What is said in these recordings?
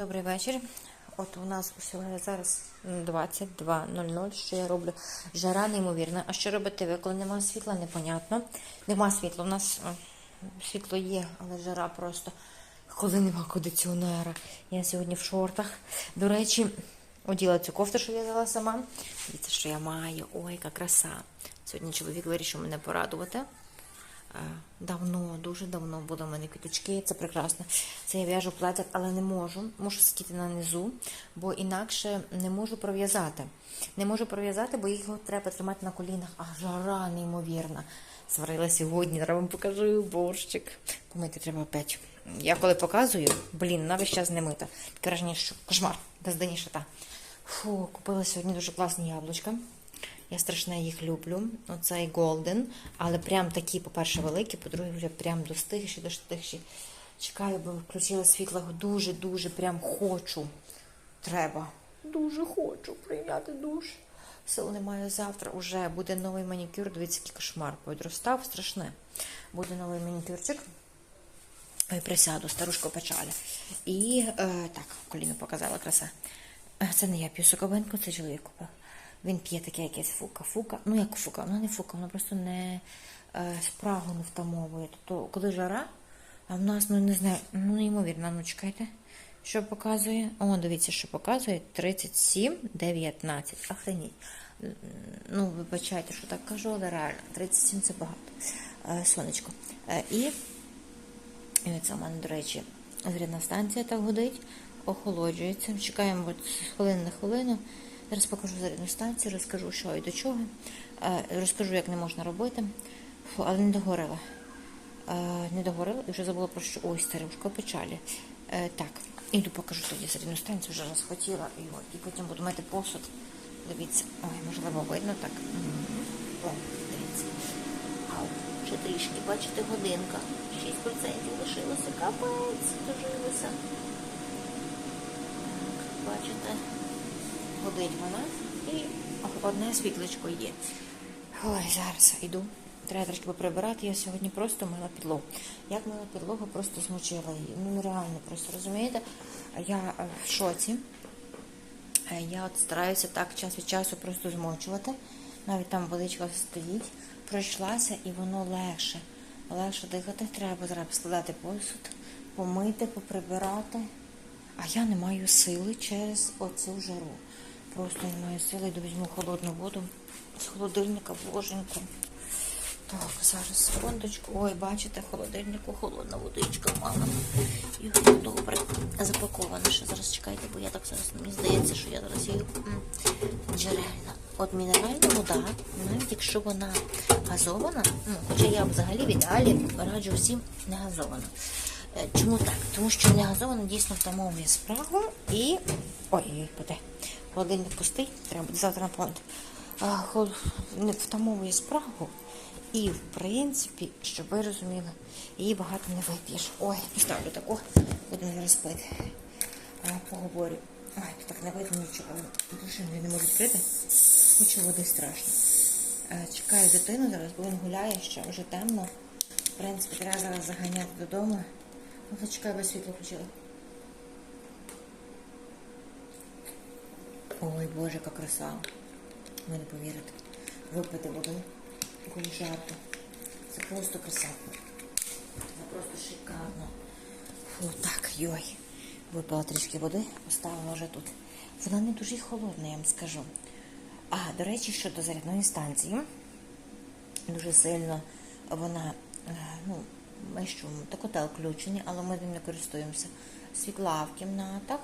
Добрий вечір. От у нас усього зараз 22.00. Що я роблю? Жара неймовірна. А що робити ви, коли немає світла, непонятно. Нема світла. У нас е, світло є, але жара просто. Коли нема кондиціонера. Я сьогодні в шортах. До речі, оділа цю кофту, що я взяла сама. Дивіться, що я маю. Ой, яка краса. Сьогодні чоловік вирішив мене порадувати. Е, Давно, дуже давно були в мене квіточки, це прекрасно. Це я в'яжу плетик, але не можу. Мушу сидіти на низу, бо інакше не можу пров'язати. Не можу пров'язати, бо їх треба тримати на колінах, а жара неймовірна. Сварила сьогодні, зараз вам покажу борщик. Помити треба опять. Я коли показую, блін, на весь час не мита. Таке що кошмар, безданіше та. Фу, купила сьогодні дуже класні яблучка. Я страшно їх люблю. Оцей Голден. Але прям такі, по-перше, великі, по-друге, вже прям достигші, достигші. Чекаю, бо включила світло. Дуже-дуже прям хочу. Треба. Дуже хочу прийняти душ. Сил немає завтра. Уже буде новий манікюр. Дивіться, який кошмар. Підростав, страшне. Буде новий манікюрчик. Ой, присяду, старушко печалі. І е, так, коліно показала краса. Е, Це не я п'ю соковинку, це чоловік купив. Він п'є таке якесь фука. Фука. Ну як фука, воно не фука, воно просто не е, спрагу не втамовує. Тобто, коли жара, а в нас, ну не знаю, ну неймовірно, ну чекайте, що показує. О, дивіться, що показує 37, 19. Охреніть. Ну, вибачайте, що так кажу, але реально, 37 це багато. Е, сонечко. Е, і це в мене, до речі, зарядна станція так гудить, охолоджується. Чекаємо з хвилини на хвилину. Зараз покажу зарядну станцію, розкажу, що і до чого. Е, Розкажу, як не можна робити. Фу, але не догорила. Е, Не догорила і вже забула про що. Ой, старушка печалі. Е, Так, іду покажу тоді зарядну станцію, вже розхотіла. От, і потім буду мити посуд. Дивіться, ой, можливо, видно так. О, дивіться. Ау, ще трішки, бачите, годинка. 6% лишилося. Капець, дожилося. Так, бачите, годить вона і одне світлечко є. Ой, зараз йду. Треба трошки поприбирати. Я сьогодні просто мила підлогу. Як мила підлогу, просто змочила її. Ну нереально, просто розумієте? Я е, в шоці. Е, Я от стараюся так час від часу просто змочувати. Навіть там водичка стоїть, пройшлася і воно легше. Легше дихати треба зараз складати посуд, помити, поприбирати. А я не маю сили через оцю жару. Просто не маю сили, йду візьму холодну воду з холодильника, боженьку. Так, зараз секундочку. Ой, бачите, в холодильнику холодна водичка мала. І воно добре запакована. Ще зараз чекайте, бо я так зараз мені здається, що я зараз її джерельна. От мінеральна вода, навіть якщо вона газована, ну, хоча я взагалі в ідеалі раджу всім не газована. Е, Чому так? Тому що не газована дійсно втамовує спрагу і. Ой, ой, поте. Холодильник пустий, треба буде завтра наповнити. А, хол- Не втамовує спрагу. І, в принципі, щоб ви розуміли, її багато не вип'єш. Ой, поставлю таку, будемо зараз пити. Поговорю. Ой, так не видно нічого. Дуже не можу відкрити. Хочу води страшно. Чекаю дитину зараз, бо він гуляє ще вже темно. В принципі, треба зараз заганяти додому. Ну, зачекай, бо світло включила. Ой, Боже, яка краса. Ви не повірите. Випити води. Коли жарко. Це просто краса. Це просто шикарно. Фу, так, йой. Випила трішки води, поставила вже тут. Вона не дуже холодна, я вам скажу. А, до речі, щодо зарядної станції, дуже сильно вона, е, ну, ми що, та котел включений, але ми ним не користуємося. Світла в кімнатах,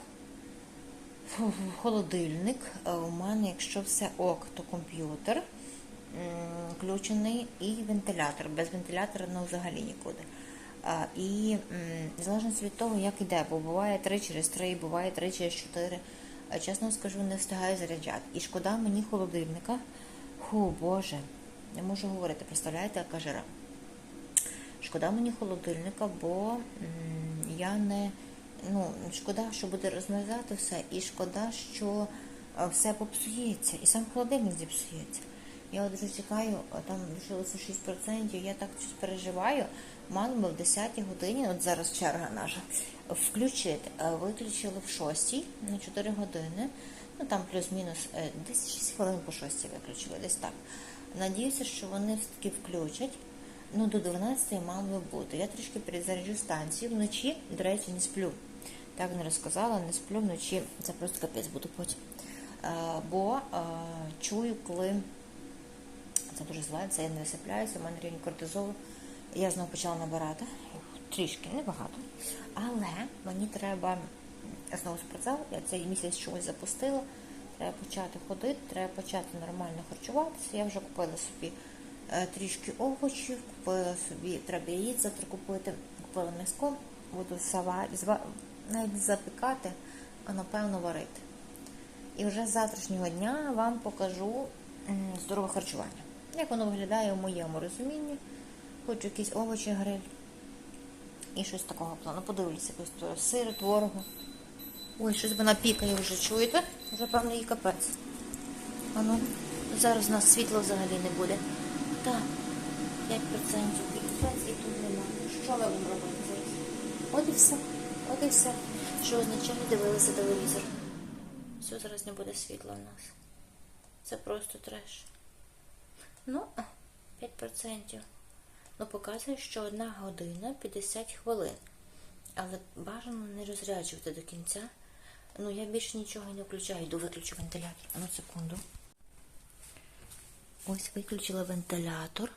холодильник. Е, У мене, якщо все ок, то комп'ютер включений і вентилятор. Без вентилятора ну, взагалі нікуди. І м, в залежності від того, як іде, бо буває 3 через 3, буває 3 через 4. Е, Чесно скажу, не встигаю заряджати. І шкода мені холодильника. Фу, Боже, не можу говорити, представляєте, яка жара. Шкода мені холодильника, бо я не. Ну, шкода, що буде розмерзати все, і шкода, що е, все попсується, і сам холодильник зіпсується. Я от вже чекаю, там лишилося 6%, я так щось переживаю. Мало би в 10 годині, от зараз черга наша, включити. Е, Виключили в 6 на 4 години. Ну там плюс-мінус е, десь 6 хвилин по 6 виключили, десь так. Надіюся, що вони все-таки включать. Ну, до 12 мав би бути. Я трішки перезаряджу станцію. Вночі, до речі, не сплю. Так не розказала, не сплю вночі. Це просто капець буду потім. Е, бо е, чую, коли це дуже зливається, я не висипляюся, у мене рівень кортизолу. Я знову почала набирати. Трішки, небагато. Але мені треба знову спортзал. Я цей місяць чогось запустила. Треба почати ходити, треба почати нормально харчуватися. Я вже купила собі е, трішки овочів, купила собі, треба завтра купити, купила м'яско, буду сава, навіть запікати, а напевно варити. І вже з завтрашнього дня вам покажу здорове харчування. Як воно виглядає в моєму розумінні. Хочу якісь овочі, гриль. І щось такого плану. Подивлюся, якось сиру, творогу. Ой, щось вона пікає вже, чуєте? Вже певно їй капець. А ну, зараз у нас світла взагалі не буде. Так, 5% і тут немає. Що ми будемо робити зараз? От і все. От і все. Що означає, дивилися телевізор. Все, зараз не буде світла в нас. Це просто треш. Ну, 5%. Ну, показує, що одна година 50 хвилин. Але бажано не розряджувати до кінця. Ну, я більше нічого не включаю, йду виключу вентилятор. Ну, секунду. Ось виключила вентилятор.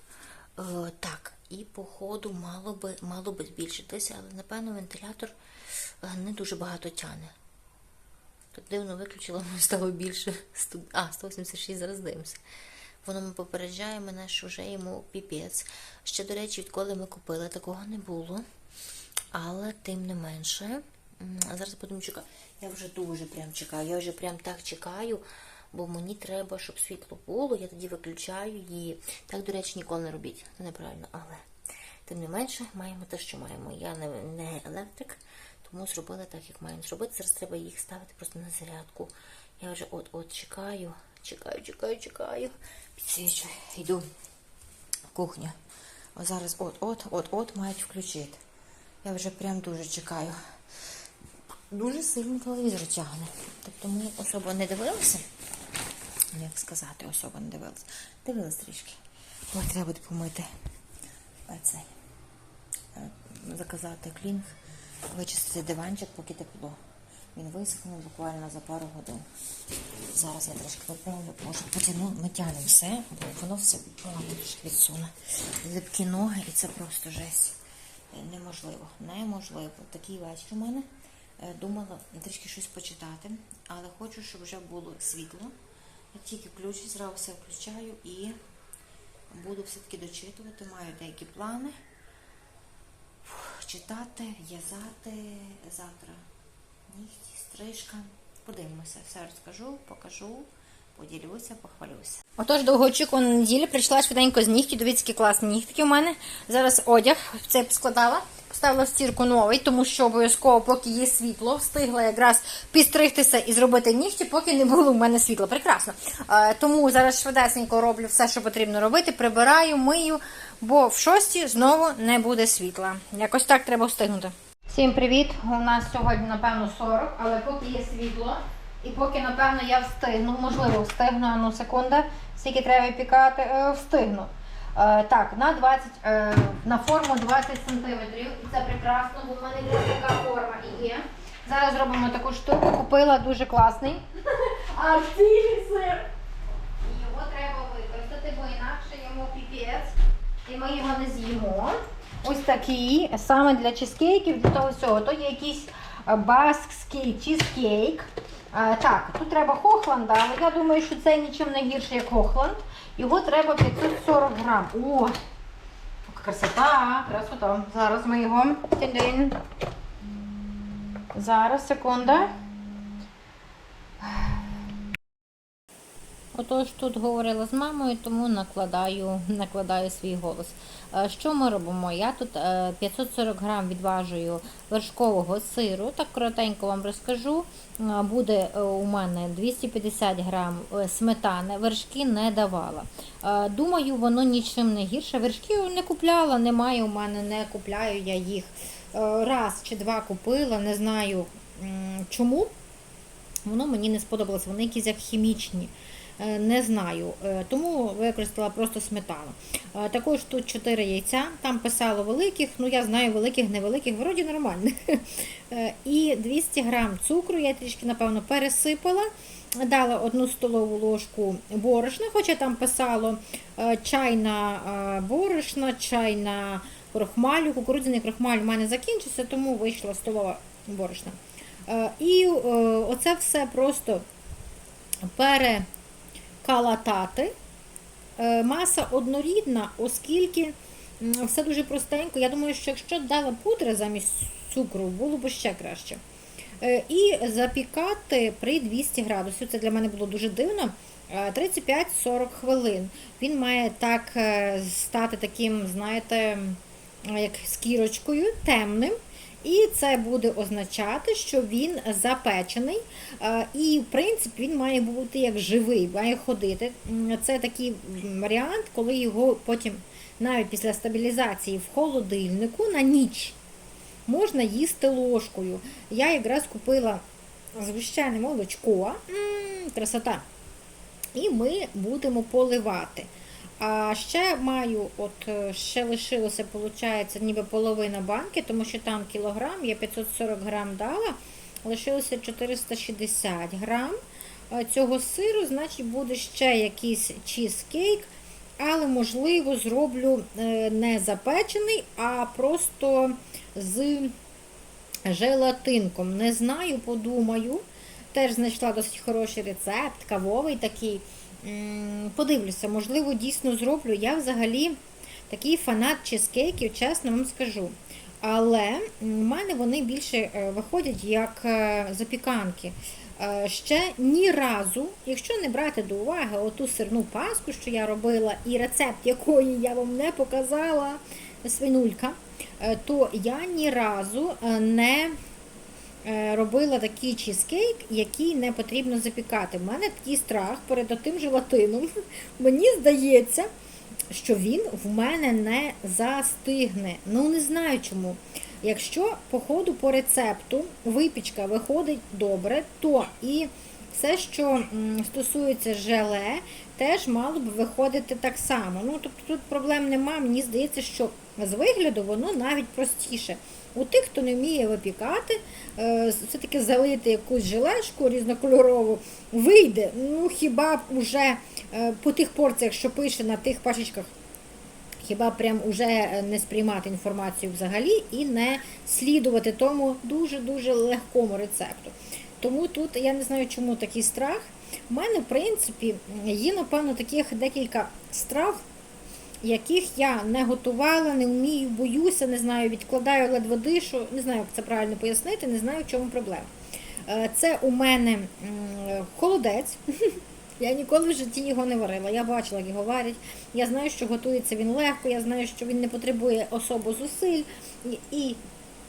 Е, так, і по ходу мало би, мало би збільшитися, але напевно вентилятор е, не дуже багато тяне. Так дивно виключила, воно стало більше. А, 186 зараз дивимося. Воно попереджає мене, що вже йому піпець. Ще, до речі, відколи ми купили, такого не було. Але тим не менше, зараз будемо чекати. Я вже дуже прям чекаю. Я вже прям так чекаю, бо мені треба, щоб світло було. Я тоді виключаю її. Так, до речі, ніколи не робіть. Це неправильно. Але тим не менше, маємо те, що маємо. Я не, електрик, тому зробила так, як маємо зробити. Зараз треба їх ставити просто на зарядку. Я вже от-от чекаю, чекаю, чекаю, чекаю. Підсвічую. Йду в кухню. О, зараз от-от, от-от мають включити. Я вже прям дуже чекаю. Дуже сильно телевізор тягне. Тобто ми особо не дивилися. Як сказати, особо не дивилися. Дивилися трішки. Ой, треба буде помити цей. е, Заказати клінг, вичистити диванчик, поки тепло. Він висохне буквально за пару годин. Зараз я трошки виправлю, може потягну, ми тягнемо все, бо воно все трішки відсуне. Липкі ноги, і це просто жесть. Е, Неможливо, неможливо. Такий вечір у мене. Е, Думала трішки щось почитати, але хочу, щоб вже було світло. Як тільки включу, зразу все включаю і буду все-таки дочитувати. Маю деякі плани. Фух, Читати, в'язати завтра. Нігті, стрижка. Подивимося, все розкажу, покажу, поділюся, похвалюся. Отож, довгоочікувана неділя прийшла швиденько з нігті. Дивіться, які класні нігтики у мене. Зараз одяг це складала. Поставила в стірку новий, тому що обов'язково, поки є світло, встигла якраз підстригтися і зробити нігті, поки не було в мене світла. Прекрасно. Е, тому зараз швидесенько роблю все, що потрібно робити. Прибираю, мию, бо в шості знову не буде світла. Якось так треба встигнути. Всім привіт! У нас сьогодні, напевно, 40, але поки є світло, і поки, напевно, я встигну, можливо, встигну, ну секунда, скільки треба випікати, е, встигну. Е, так, на 20, е, на форму 20 см. І це прекрасно, бо в мене є така форма і є. Зараз зробимо таку штуку. Купила дуже класний. Активний сир. Його треба використати, бо інакше йому піпець. І ми його не з'їмо. Ось такий, саме для чизкейків, для того всього. То є якийсь е, баскський чизкейк. Е, Так, тут треба Хохланда, але я думаю, що це нічим не гірше, як Хохланд. Його треба 540 грам. О, красота, красота. Зараз ми його. Зараз, секунда. Отож, тут говорила з мамою, тому накладаю, накладаю свій голос. Е, Що ми робимо? Я тут е, 540 грам відважую вершкового сиру. Так коротенько вам розкажу. Е, Буде е, у мене 250 грам е, сметани. Вершки не давала. Е, Думаю, воно нічим не гірше. Вершків не купляла, немає у мене, не купляю я їх. раз чи два купила, не знаю чому. Воно мені не сподобалося, вони якісь як хімічні. Е, Не знаю, Е, тому використала просто сметану. Е, Також тут 4 яйця, там писало великих, ну я знаю великих, невеликих, вроді нормальних. І 200 грам цукру я трішки, напевно, пересипала. Дала одну столову ложку борошна, хоча там писало чайна борошна, чайна крохмалю. Кукурудзяний крохмаль у мене закінчився, тому вийшла столова борошна. І оце все просто перекалатати. Е, Маса однорідна, оскільки все дуже простенько. Я думаю, що якщо дала пудри замість цукру, було б ще краще. Е, І запікати при 200 градусів. Це для мене було дуже дивно. е, 35-40 хвилин. Він має так е, стати таким, знаєте, як з кірочкою, темним. І це буде означати, що він запечений. Е, І, в принципі, він має бути як живий, має ходити. Це такий варіант, коли його потім, навіть після стабілізації в холодильнику на ніч можна їсти ложкою. Я якраз купила звичайне молочко. М, Красота. І ми будемо поливати. А ще маю, от е, ще лишилося, виходить, ніби половина банки, тому що там кілограм, я 540 грам дала, лишилося 460 грам е, цього сиру, значить буде ще якийсь чізкейк, але можливо зроблю е, не запечений, а просто з желатинком. Не знаю, подумаю. Теж знайшла досить хороший рецепт, кавовий такий. Подивлюся, можливо, дійсно зроблю. Я взагалі такий фанат чизкейків, чесно вам скажу. Але в мене вони більше е, виходять як е, запіканки. Е, Ще ні разу, якщо не брати до уваги оту сирну паску, що я робила, і рецепт якої я вам не показала, свинулька, то я ні разу не робила такий чізкейк, який не потрібно запікати. У мене такий страх перед тим желатином. Мені здається, що він в мене не застигне. Ну, не знаю чому. Якщо по ходу по рецепту випічка виходить добре, то і все, що стосується желе, теж мало б виходити так само. Ну, тобто тут проблем нема. Мені здається, що з вигляду воно навіть простіше. У тих, хто не вміє випікати, е, все-таки залити якусь желешку різнокольорову, вийде. Ну, хіба б уже е, по тих порціях, що пише на тих пашечках, хіба прям уже е, не сприймати інформацію взагалі і не слідувати тому дуже-дуже легкому рецепту. Тому тут я не знаю, чому такий страх. У мене, в принципі, є, напевно, таких декілька страв, яких я не готувала, не вмію, боюся, не знаю, відкладаю ледве дишу, не знаю, як це правильно пояснити, не знаю, в чому проблема. Е, Це у мене холодець. Я ніколи в житті його не варила. Я бачила, як його варять. Я знаю, що готується він легко, я знаю, що він не потребує особо зусиль. І,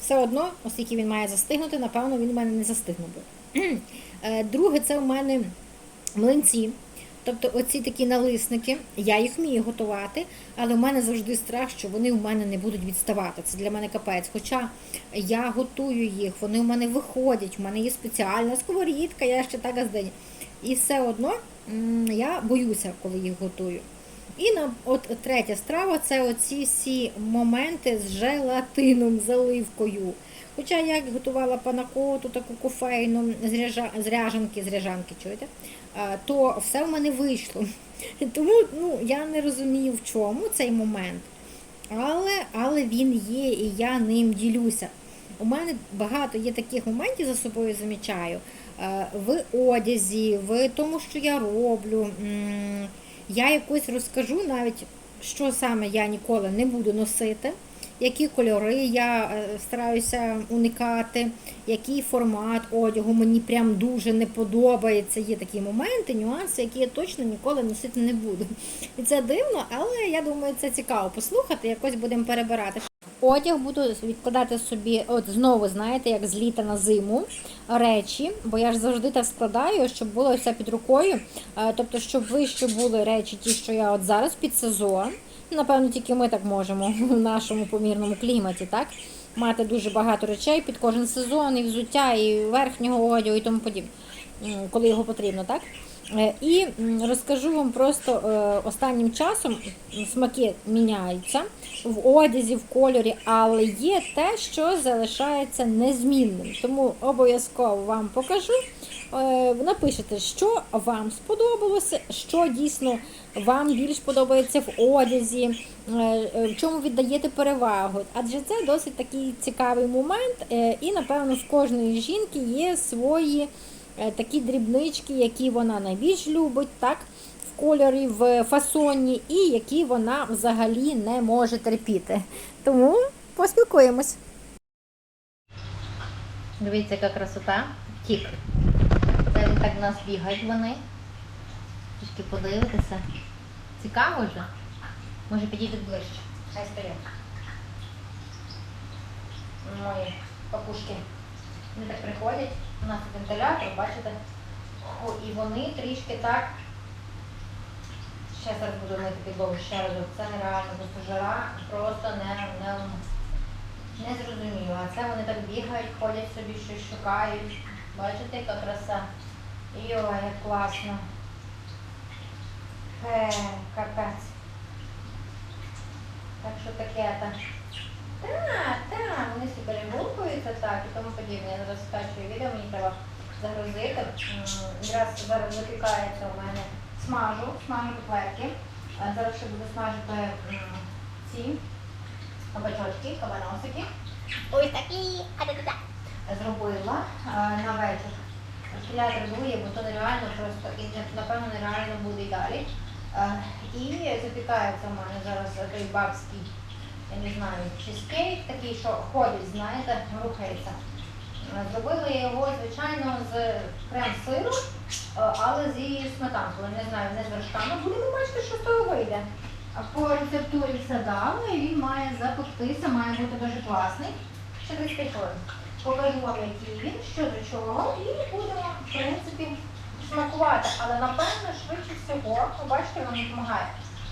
все одно, оскільки він має застигнути, напевно, він у мене не застигнув би. Е, Друге, це у мене млинці. Тобто оці такі налисники, я їх вмію готувати, але в мене завжди страх, що вони в мене не будуть відставати. Це для мене капець. Хоча я готую їх, вони в мене виходять, в мене є спеціальна сковорідка, я ще так газдень. І все одно я боюся, коли їх готую. І на от третя страва це оці всі моменти з желатином, заливкою. Хоча я готувала панакоту, таку кофейну з, ряжа, ряжанки, чуєте? То все в мене вийшло. Тому ну, я не розумію, в чому цей момент. Але, але він є, і я ним ділюся. У мене багато є таких моментів за собою замічаю. В одязі, в тому, що я роблю. Я якось розкажу навіть, що саме я ніколи не буду носити, які кольори я е, стараюся уникати, який формат одягу мені прям дуже не подобається. Є такі моменти, нюанси, які я точно ніколи носити не буду. І це дивно, але я думаю, це цікаво послухати. Якось будемо перебирати. Одяг буду відкладати собі, от знову, знаєте, як з літа на зиму речі, бо я ж завжди так складаю, щоб було все під рукою. Е, Тобто, щоб вище були речі, ті, що я от зараз під сезон. Напевно, тільки ми так можемо в нашому помірному кліматі, так? мати дуже багато речей під кожен сезон, і взуття, і верхнього одягу, і тому подібне, коли його потрібно, так? Е, І розкажу вам просто е, останнім часом смаки міняються в одязі, в кольорі, але є те, що залишається незмінним. Тому обов'язково вам покажу. Е, Напишете, що вам сподобалося, що дійсно вам більш подобається в одязі, е, е, в чому віддаєте перевагу. Адже це досить такий цікавий момент, і напевно в кожної жінки є свої такі дрібнички, які вона найбільш любить, так, кольорі, в фасоні, і які вона взагалі не може терпіти. Тому поспілкуємось. Дивіться, яка красота. Тік. Це так в нас бігають вони. Трішки подивитися. Цікаво вже. Може підійдуть ближче. Хай стоять. Мої папушки. Вони так приходять. У нас вентилятор, бачите? О, і вони трішки так. Ще зараз буду мити підлогу ще разок. Це нереально, просто жара, просто не, не, не зрозуміло. А це вони так бігають, ходять собі, щось шукають. Бачите, яка краса? Йой, як класно. Е, капець. Так що таке так. Так, так, вони всі перегулкуються так і тому подібне. Я зараз скачую відео, мені треба загрузити. М, Якраз зараз випікається у мене смажу, смажу котлетки. А Зараз ще буду смажити ці кабачочки, кабаносики. Ось такі зробила на вечір. Вентилятор дує, бо то нереально просто і напевно нереально буде і далі. І запікається у мене зараз той бабський, я не знаю, чизкейк такий, що ходить, знаєте, рухається. Зробила я його, звичайно, з крем-сиру, а, але зі сметанкою. Не знаю, не з вершками. Будемо бачити, що з того вийде. По рецептурі садами він має запектися, має бути дуже класний. Ще 35 хвилин. Покажу вам, який він, що до чого, і будемо, в принципі, смакувати. Але напевно, швидше всього, ви бачите, воно допомагає.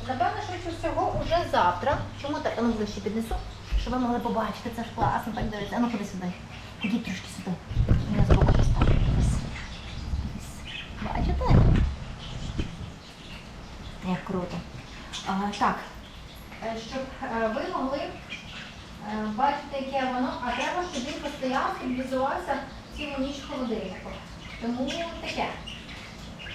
Напевно, швидше всього, уже завтра. Чому так? Ну ближче піднесу, щоб ви могли побачити. Це ж класно, так дивиться. А ну ходи сюди. Ходіть трошки сюди. Я збоку поставлю. Ось. Ось. Бачите? Як круто. А, так, е, щоб е, ви могли е, бачити, яке воно, а треба, щоб він постояв, стабілізувався цілу ніч в холодильнику. Тому таке.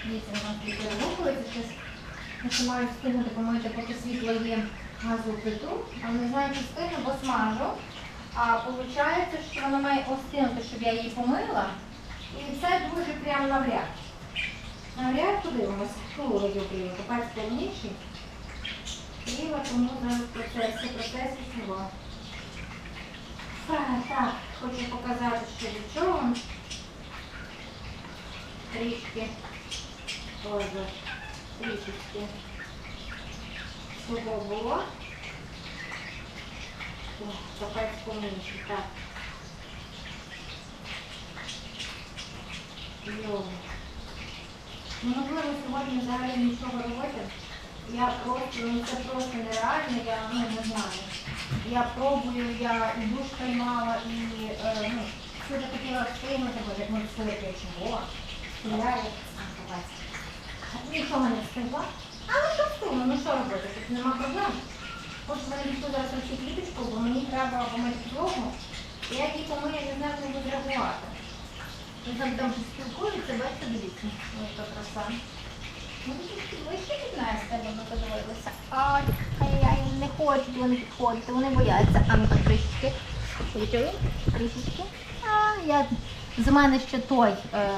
Дивіться, у нас тут перегукується, щось маю встигнути помити, поки світло є газову плиту, але не знаю, чи встигну, бо смажу. А виходить, що воно має остинути, щоб я її помила. І це дуже прямо навряд. Навряд подивимось, коли радіоклію. Копець повніший. І тому зараз в процесі, процесі всього. Так, так, хочу показати, що до чого. Трішки. Боже, трішечки. Всього було. О, Капець повніший, так. Йо. Ну, можливо, сьогодні взагалі нічого робити. Я просто, ну це просто нереально, я ну, не знаю. Я пробую, я і душ приймала, і е, ну, дуже хотіла встигнути, бо як ми встигли, чого. А, капець. Нічого не встигла. Але що встигну, ну що робити, тут нема проблем. В мене ніхто зараз ручить кліточку, бо мені треба помити підлогу. І я її помию, я не знаю, як не буду реагувати. Ми там там спілкуються, бачите, дивіться. Ось яка краса. Ближче від нас тебе ми подивилися. Ай, ай-яй, не хочуть вони підходити, вони бояться. А ну так трішечки. Трішечки. А, я... З мене ще той е,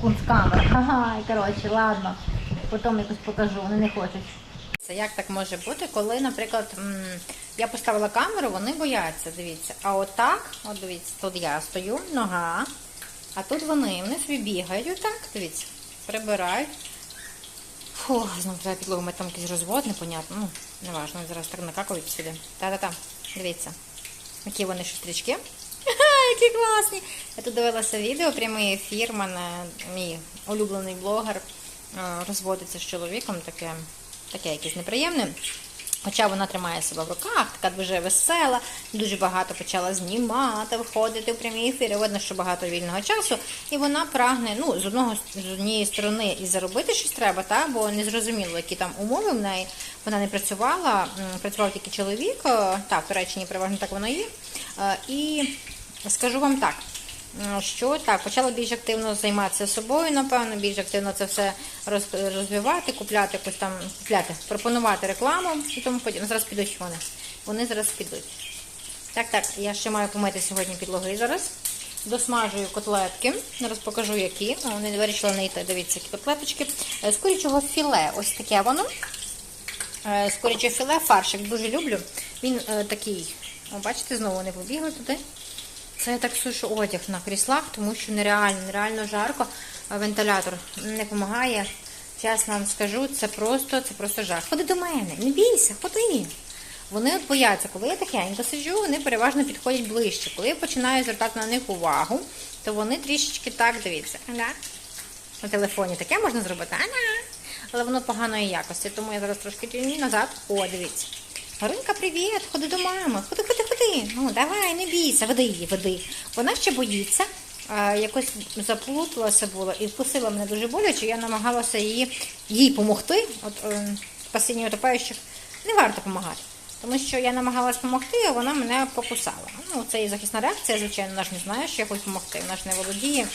кунсткамер. Ага, і коротше, ладно. Потім якось покажу, вони не хочуть. Це як так може бути, коли, наприклад, я поставила камеру, вони бояться, дивіться. А отак, от дивіться, тут я стою, нога, а тут вони, вони собі бігають, так, дивіться, прибирають. Фу, знову треба підлогу, мати там якийсь розвод, непонятно. Ну, неважно, зараз так накакують сюди. Та-та-та, дивіться. Які вони шустрічки. Які класні! Я тут дивилася відео, прямий ефір. Мене мій улюблений блогер е, розводиться з чоловіком, таке, таке якесь неприємне. Хоча вона тримає себе в руках, така дуже весела, дуже багато почала знімати, виходити в прямі ефіри. Видно, що багато вільного часу. І вона прагне, ну, з одного з однієї сторони і заробити щось треба, та, бо не зрозуміло, які там умови в неї. Вона не працювала, працював тільки чоловік, е, та в Туреччині переважно так воно є. Е, І скажу вам так. М, Що так, почала більш активно займатися собою, напевно, більш активно це все розвивати, купляти якусь там, купляти, пропонувати рекламу і тому подібне. Зараз підуть вони. Вони зараз підуть. Так, так, я ще маю помити сьогодні підлоги зараз. Досмажую котлетки. Зараз покажу, які. Вони вирішили не йти. Дивіться, які котлеточки. Е, З курячого філе. Ось таке воно. Е, З курячого філе фаршик дуже люблю. Він е, такий. О, бачите, знову вони побігли туди. Це я так сушу одяг на кріслах, тому що нереально, нереально жарко. Вентилятор не допомагає. Чесно вам скажу, це просто, це просто жах. Ходи до мене, не бійся, ходи. Вони от бояться, коли я тихенько сиджу, вони переважно підходять ближче. Коли я починаю звертати на них увагу, то вони трішечки так дивіться. Ага. На телефоні таке можна зробити, ага. але воно поганої якості, тому я зараз трошки тюні назад. О, дивіться. Горинка, привіт, ходи до мами. Ходи, ходи, ходи. Ну, давай, не бійся, веди її, веди. Вона ще боїться. Якось заплуталася була і вкусила мене дуже боляче. Я намагалася її їй допомогти. От е, спасіння утопаючих не варто допомагати. Тому що я намагалась допомогти, а вона мене покусала. Ну, це і захисна реакція, звичайно, вона ж не знає, що я хочу допомогти. Вона ж не володіє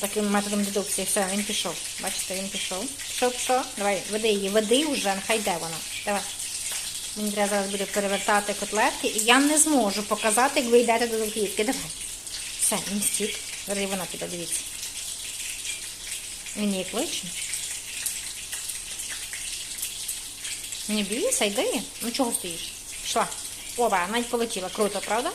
таким методом дедукції. Все, він пішов. Бачите, він пішов. Пішов, пішов. Давай, веди її, веди вже, нехай йде вона. Давай. Мені треба зараз буде перевертати котлетки, і я не зможу показати, як ви йдете до Золотіївки. Давай. Все, він стік. Зараз вона піде, дивіться. Він її кличе. Не бійся, йди. Ну чого стоїш? Пішла. Оба, навіть полетіла. Круто, правда?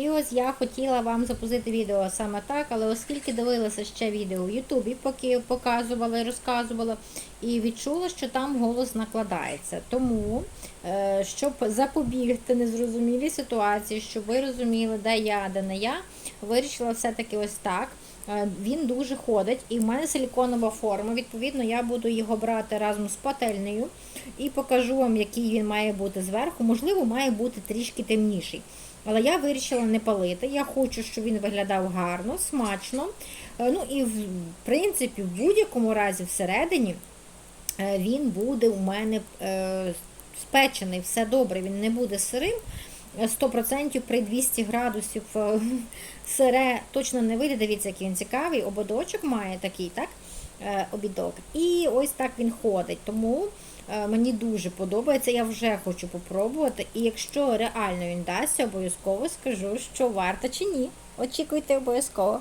І ось я хотіла вам запустити відео саме так, але оскільки дивилася ще відео в Ютубі, поки показувала і розказувала, і відчула, що там голос накладається. Тому, е, щоб запобігти незрозумілій ситуації, щоб ви розуміли, де я, де не я, вирішила все-таки ось так. Е, Він дуже ходить, і в мене силіконова форма. Відповідно, я буду його брати разом з пательнею і покажу вам, який він має бути зверху. Можливо, має бути трішки темніший. Але я вирішила не палити. Я хочу, щоб він виглядав гарно, смачно. Е, Ну і в принципі, в будь-якому разі, всередині е, він буде у мене е, спечений, все добре, він не буде сирим. Е, 100% при 200 градусів сире точно не вийде. Дивіться, який він цікавий. Ободочок має такий, так? Обідок. І ось так він ходить. Тому мені дуже подобається. Я вже хочу попробувати. І якщо реально він дасть, обов'язково скажу, що варто чи ні. Очікуйте обов'язково.